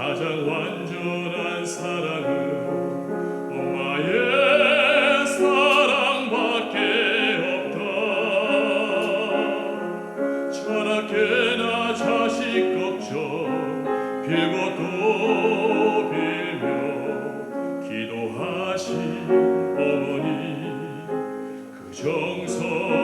가장 완전한 사랑은 엄마의 사랑밖에 없다. 자라게나 자식 걱정 빌고 또 빌며 기도하신 어머니 그 정성